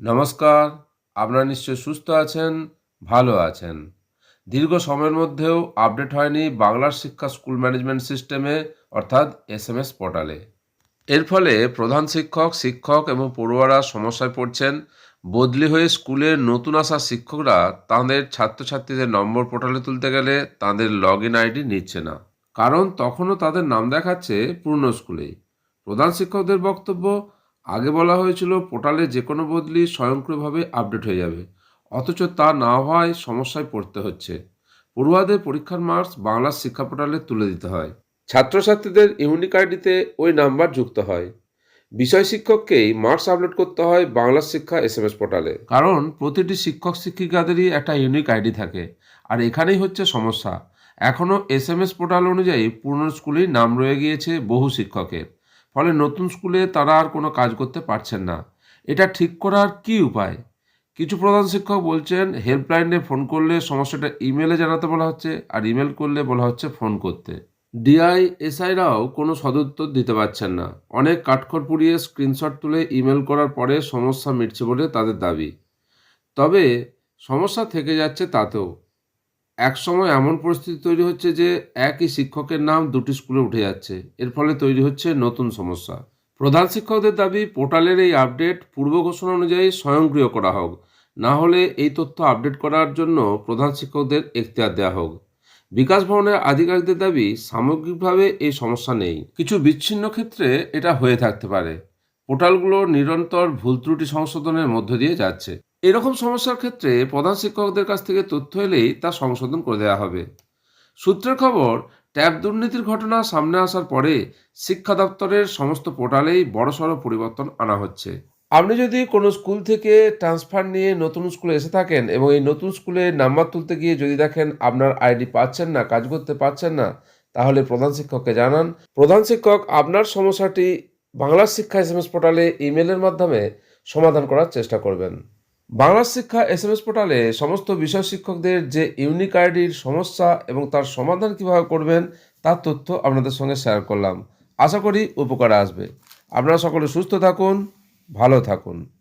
নমস্কার, আপনারা নিশ্চয় সুস্থ আছেন, ভালো আছেন। দীর্ঘ সময়ের মধ্যেও আপডেট হয়নি বাংলার শিক্ষা স্কুল ম্যানেজমেন্ট সিস্টেমে, অর্থাৎ এস এম এস পোর্টালে। এর ফলে প্রধান শিক্ষক শিক্ষক এবং পড়ুয়ারা সমস্যায় পড়ছেন। বদলি হয়ে স্কুলে নতুন আসা শিক্ষকরা তাঁদের ছাত্রছাত্রীদের নম্বর পোর্টালে তুলতে গেলে তাঁদের লগ ইন আইডি নিচ্ছে না। কারণ তখনও তাদের নাম দেখাচ্ছে পুরনো স্কুলেই। প্রধান শিক্ষকদের বক্তব্য আগে বলা হয়েছিল পোর্টালে যে কোনো বদলি স্বয়ংক্রিয়ভাবে আপডেট হয়ে যাবে। অথচ তা না হওয়ায় সমস্যায় পড়তে হচ্ছে। পড়ুয়াদের পরীক্ষার মার্কস বাংলার শিক্ষা পোর্টালে তুলে দিতে হয়। ছাত্রছাত্রীদের ইউনিক আইডিতে ওই নাম্বার যুক্ত হয়। বিষয় শিক্ষককেই মার্কস আপলোড করতে হয় বাংলা শিক্ষা এস এম এস পোর্টালে। কারণ প্রতিটি শিক্ষক শিক্ষিকাদেরই একটা ইউনিক আইডি থাকে। আর এখানেই হচ্ছে সমস্যা। এখনও এস এম এস পোর্টাল অনুযায়ী পুরনো স্কুলেই নাম রয়ে গিয়েছে বহু শিক্ষকের। ফলে নতুন স্কুলে তারা আর কোনো কাজ করতে পারছেন না। এটা ঠিক করার কি উপায়? কিছু প্রধান শিক্ষক বলছেন, হেল্পলাইনে ফোন করলে সমস্যাটা ইমেলে জানাতে বলা হচ্ছে আর ইমেল করলে বলা হচ্ছে ফোন করতে। ডিআই এসআইরাও কোনো সদুত্তর দিতে পারছেন না। অনেক কাঠখড় পুড়িয়ে স্ক্রিনশট তুলে ইমেল করার পরে সমস্যা মিটছে বলে তাদের দাবি। তবে সমস্যা থেকে যাচ্ছে তাতেও। এক সময় এমন পরিস্থিতি তৈরি হচ্ছে যে একই শিক্ষকের নাম দুটি স্কুলে উঠে যাচ্ছে। এর ফলে তৈরি হচ্ছে নতুন সমস্যা। প্রধান শিক্ষকদের দাবি, পোর্টালের এই আপডেট পূর্ব ঘোষণা অনুযায়ী স্বয়ংক্রিয় করা হোক। না হলে এই তথ্য আপডেট করার জন্য প্রধান শিক্ষকদের এখতিয়ার দেওয়া হোক। বিকাশ ভবনের আধিকারিকদের দাবি, সামগ্রিকভাবে এই সমস্যা নেই। কিছু বিচ্ছিন্ন ক্ষেত্রে এটা হয়ে থাকতে পারে। পোর্টালগুলো নিরন্তর ভুল ত্রুটি সংশোধনের মধ্য দিয়ে যাচ্ছে। এরকম সমস্যার ক্ষেত্রে প্রধান শিক্ষকদের কাছ থেকে তথ্য এলেই তা সংশোধন করে দেওয়া হবে। সূত্রের খবর, ট্যাব দুর্নীতির ঘটনা সামনে আসার পরে শিক্ষা দপ্তরের সমস্ত পোর্টালেই বড়সড় পরিবর্তন আনা হচ্ছে। আপনি যদি কোনো স্কুল থেকে ট্রান্সফার নিয়ে নতুন স্কুলে এসে থাকেন এবং এই নতুন স্কুলে নাম্বার তুলতে গিয়ে যদি দেখেন আপনার আইডি পাচ্ছেন না, কাজ করতে পারছেন না, তাহলে প্রধান শিক্ষককে জানান। প্রধান শিক্ষক আপনার সমস্যাটি বাংলা শিক্ষা এস এম এস পোর্টালে ইমেলের মাধ্যমে সমাধান করার চেষ্টা করবেন। বাংলা শিক্ষা এস পোর্টালে সমস্ত বিষয় শিক্ষকদের যে ইউনিক আইডির সমস্যা এবং তার সমাধান কীভাবে করবেন, তার তথ্য আপনাদের সঙ্গে শেয়ার করলাম। আশা করি উপকারে আসবে। আপনারা সকলে সুস্থ থাকুন, ভালো থাকুন।